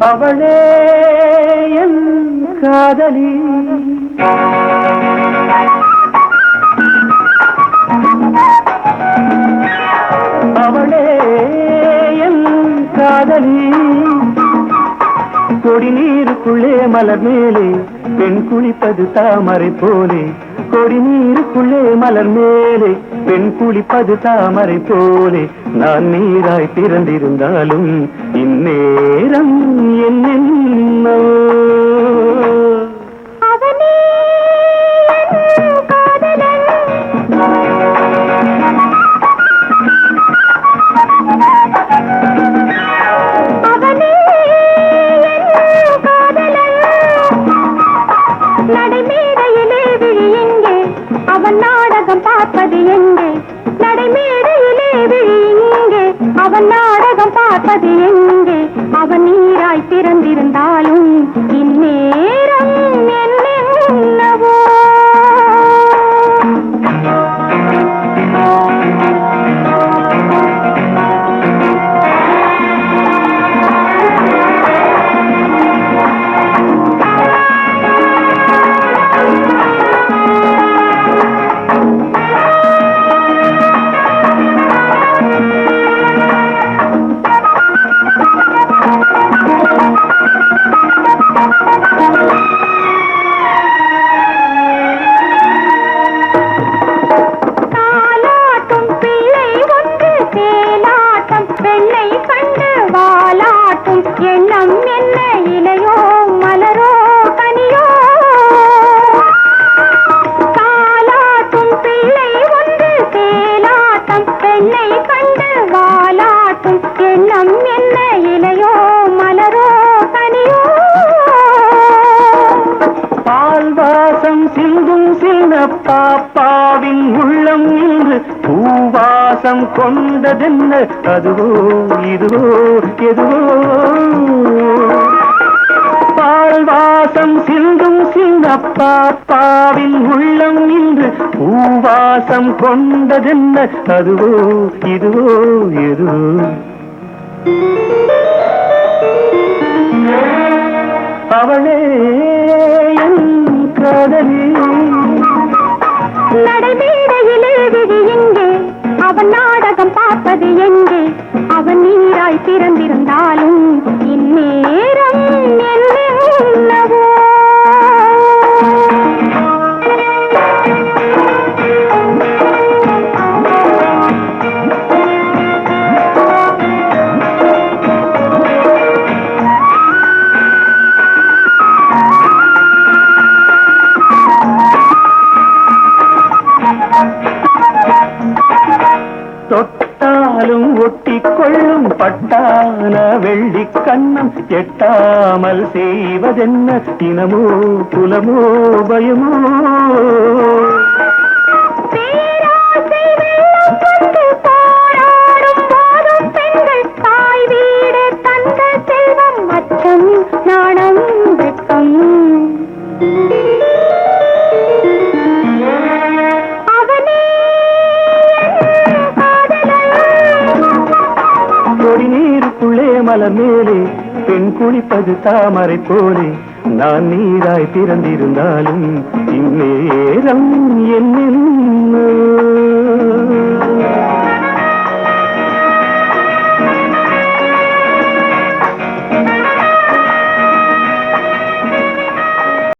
அவளே என் காதலி. அவளே என் காதலி. கொடி நீருக்குள்ளே மலர் மேலே பெண் குளிப்பது தாமரை போலே கொடி நீருக்குள்ளே மலர் மேலே பெண் குளிப்பது தாமரை போலே. நான் நீராய் பிறந்திருந்தாலும் இந்நேரம் அவன் நாடகம் பார்ப்பது எங்கே? அவன் நீராய் பிறந்திருந்தாலும் வாசம் கொண்டதென்ன? அதுவோ இதுவோ எதுவோ? பால் வாசம் சிந்தும் சின்ன பாவின் உள்ளம் இன்று பூவாசம் கொண்டதென்ன? அதுவோ இதுவோ எதுவோ? அவளே என் காதலி. நடைமேடையிலே பார்ப்பது எங்கே அவன் நீராய் பிறந்திருந்தாலும் இன்னே தொட்டாலும் ஒட்டி கொள்ளும் பட்டான வெள்ளி கண்ணம் எட்டாமல் செய்வதென்ன தினமோ குலமோ பயமோ கோடி நீருக்குள்ளே மலர் மேலே பெண் குளிப்பது தாமரை போலே. நான் நீராய் பிறந்திருந்தாலும் இந்நேரம் என்ன